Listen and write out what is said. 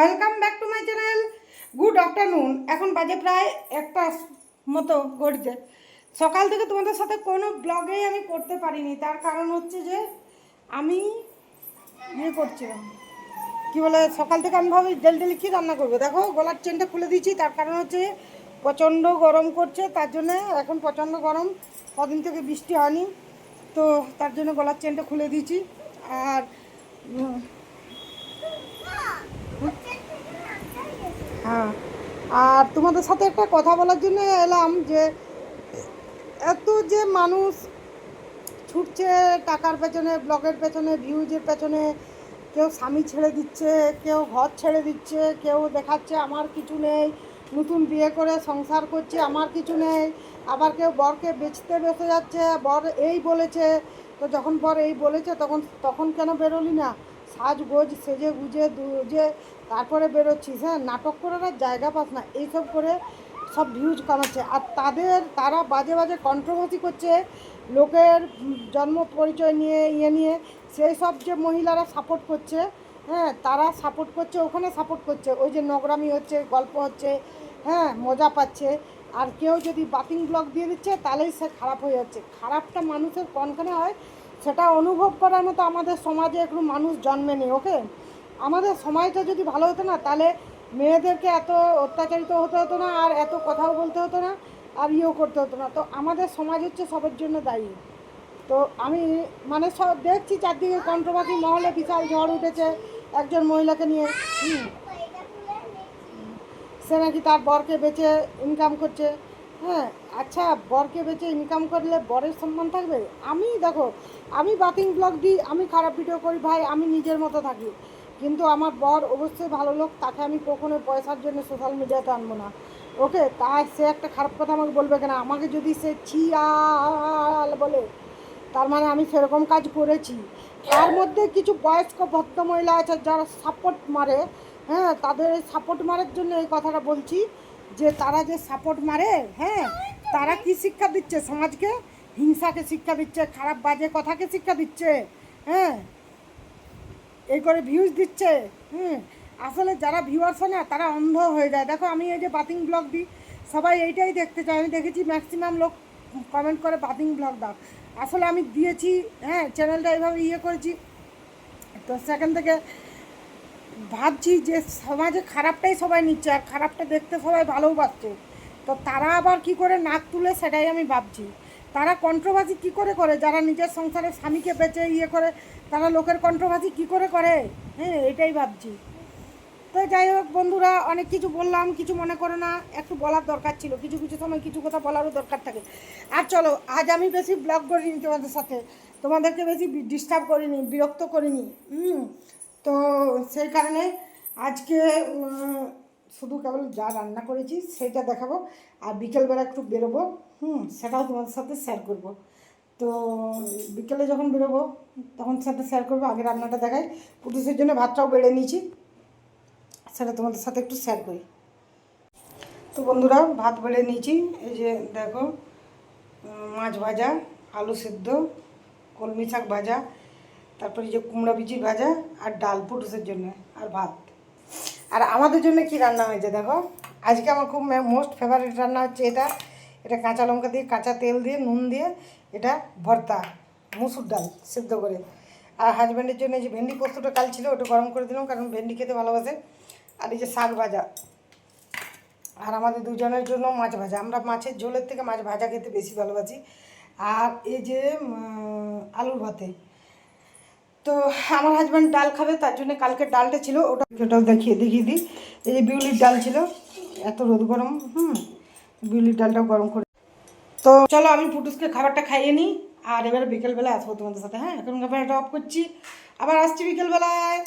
Welcome back to my channel good afternoon এখন বাজে প্রায় একটা মতো ঘটছে সকাল থেকে তোমাদের সাথে কোনো ব্লগেই আমি করতে পারিনি। তার কারণ হচ্ছে যে আমি ইয়ে করছিলাম। কি বলে, সকাল থেকে আমি ভাবি ডেল ডেলি কী রান্না করব? দেখো, গলার চেনটা খুলে দিয়েছি। তার কারণ হচ্ছে প্রচণ্ড গরম করছে। তার জন্য এখন প্রচণ্ড গরম। কদিন থেকে বৃষ্টি হয়নি। তো তার জন্য গলার চেনটা খুলে দিয়েছি। আর হ্যাঁ। আর তোমাদের সাথে একটা কথা বলার জন্য এলাম যে, এত যে মানুষ ছুটছে টাকার পেছনে ব্লগের পেছনে ভিউজের পেছনে, কেউ স্বামী ছেড়ে দিচ্ছে, কেউ ঘর ছেড়ে দিচ্ছে, কেউ দেখাচ্ছে আমার কিছু নেই, নতুন বিয়ে করে সংসার করছে আমার কিছু নেই, আবার কেউ বরকে বেচতে বেসে যাচ্ছে, বর এই বলেছে, তো যখন বর এই বলেছে, তখন তখন কেন বেরোলি না? সাজগোজ সেজে গুজে দুজে তারপরে বেরোচ্ছিস হ্যাঁ? নাটক করার আর জায়গা পাস না, এইসব করে সব ভিউজ কামাচ্ছে। আর তাদের, তারা বাজে বাজে কন্ট্রোভার্সি করছে লোকের জন্ম পরিচয় নিয়ে ইয়ে নিয়ে। সেই সব যে মহিলারা সাপোর্ট করছে হ্যাঁ? তারা সাপোর্ট করছে, ওখানে সাপোর্ট করছে। ওই যে নোংরামি হচ্ছে, গল্প হচ্ছে হ্যাঁ? মজা পাচ্ছে। আর কেউ যদি বাতিং ব্লক দিয়ে দিচ্ছে, তাহলেই সে খারাপ হয়ে যাচ্ছে। খারাপটা মানুষের কনখানে হয় সেটা অনুভব করার মতো আমাদের সমাজে একটু মানুষ জন্মেনি ওকে আমাদের সমাজটা যদি ভালো হতো না, তাহলে মেয়েদেরকে এত অত্যাচারিত হতে হতো না, আর এত কথাও বলতে হতো না, আর ইয়েও করতে হতো না। তো আমাদের সমাজ হচ্ছে সবার জন্য দায়ী। তো আমি মানে সব দেখছি চারদিকে কন্ট্রোভার্সি মহলে বিশাল ঝড় উঠেছে, একজন মহিলাকে নিয়ে। সে নাকি তার বরকে বেচে ইনকাম করছে। হ্যাঁ আচ্ছা বরকে বেচে ইনকাম করলে বরের সম্মান থাকবে? আমি দেখো, আমি বাতিং ব্লগ দিই, আমি খারাপ ভিডিও করি, ভাই, আমি নিজের মতো থাকি। কিন্তু আমার বর অবশ্যই ভালো লোক, তাকে আমি কখনো পয়সার জন্য সোশ্যাল মিডিয়াতে আনব না। ওকে তাই সে একটা খারাপ কথা আমাকে বলবে কেন? আমাকে যদি সে ছিয়াল বলে, তার মানে আমি সেরকম কাজ করেছি। তার মধ্যে কিছু বয়স্ক ভক্ত মহিলা আছে যারা সাপোর্ট মারে। হ্যাঁ তাদের সাপোর্ট মারার জন্য এই কথাটা বলছি। যে তারা যে সাপোর্ট মারে হ্যাঁ তারা কি শিক্ষা দিচ্ছে সমাজকে? হিংসাকে শিক্ষা দিচ্ছে, খারাপ বাজে কথাকে শিক্ষা দিচ্ছে হ্যাঁ এই করে ভিউজ দিচ্ছে, হুম, আসলে যারা ভিউয়ার্স না, তারা অন্ধ হয়ে যায়। দেখো, আমি এই যে বাতিং ব্লগ দিই, সবাই এইটাই দেখতে চায়। আমি দেখেছি ম্যাক্সিমাম লোক কমেন্ট করে বাতিং ব্লগ দাও। আসলে আমি দিয়েছি হ্যাঁ চ্যানেলটা এইভাবে ইয়ে করেছি। তো সেখান থেকে ভাবছি যে সমাজে খারাপটাই সবাই নিচ্ছে, আর খারাপটা দেখতে সবাই ভালোও পাচ্ছে তো তারা আবার কি করে নাক তুলে সেটাই আমি ভাবছি। তারা কন্ট্রোভার্সি কি করে করে? যারা নিজের সংসারে স্বামীকে বেঁচে ইয়ে করে, তারা লোকের কন্ট্রোভার্সি কি করে করে? হ্যাঁ এটাই ভাবছি। তো যাই হোক বন্ধুরা, অনেক কিছু বললাম, কিছু মনে করো না, একটু বলার দরকার ছিল। কিছু কিছু সময় কিছু কথা বলারও দরকার থাকে। আর চলো, আজ আমি বেশি ব্লগ করিনি তোমাদের সাথে। তোমাদেরকে বেশি ডিস্টার্ব করিনি, বিরক্ত করিনি। হুম তো সেই কারণে আজকে শুধু কেবল যা রান্না করেছি সেইটা দেখাবো আর বিকেলবেলা একটু বেরোবো, হুম, সেটাও তোমাদের সাথে শেয়ার করব। তো বিকেলে যখন বেরোবো, তখন সাথে শেয়ার করব, আগে রান্নাটা দেখাই। পুরুষের জন্য ভাতটাও বেড়ে নিয়েছি, সেটা তোমাদের সাথে একটু শেয়ার করি। তো বন্ধুরা, ভাত বেড়ে নিয়েছি, এই যে দেখো মাছ ভাজা, আলু সেদ্ধ, কলমি শাক ভাজা তারপরে যে কুমড়া বিচি ভাজা আর ডাল পুটুসের জন্য আর ভাত। আর আমাদের জন্য কি রান্না হয়েছে দেখো? আজকে আমার খুব মোস্ট ফেভারিট রান্না হচ্ছে এটা। এটা কাঁচা লঙ্কা দিয়ে, কাঁচা তেল দিয়ে, নুন দিয়ে এটা ভর্তা, মুসুর ডাল সেদ্ধ করে। আর হাজব্যান্ডের জন্য যে ভেন্ডি পোস্তটা কাল ছিল, ওটা গরম করে দিলাম কারণ ভেন্ডি খেতে ভালোবাসে। আর এই যে শাক ভাজা। আর আমাদের দুজনের জন্য মাছ ভাজা। আমরা মাছের ঝোলের থেকে মাছ ভাজা খেতে বেশি ভালোবাসি। আর এই যে আলুর ভাতে। তো আমার হাজব্যান্ড ডাল খাবে, তার জন্য কালকে ডালটা ছিল, ওটা ওটাও দেখিয়ে দেখিয়ে দিই। এই যে বিউলির ডাল ছিল, এত রোদ গরম, হুম, বিউলির ডালটাও গরম করে। তো চলো আমি ফুটুসকে খাবারটা খাইয়ে নিই, আর এবার বিকেলবেলায় আসব তোমাদের সাথে হ্যাঁ? এখন খাবারটা অফ করছি, আবার আসছি বিকেলবেলায়।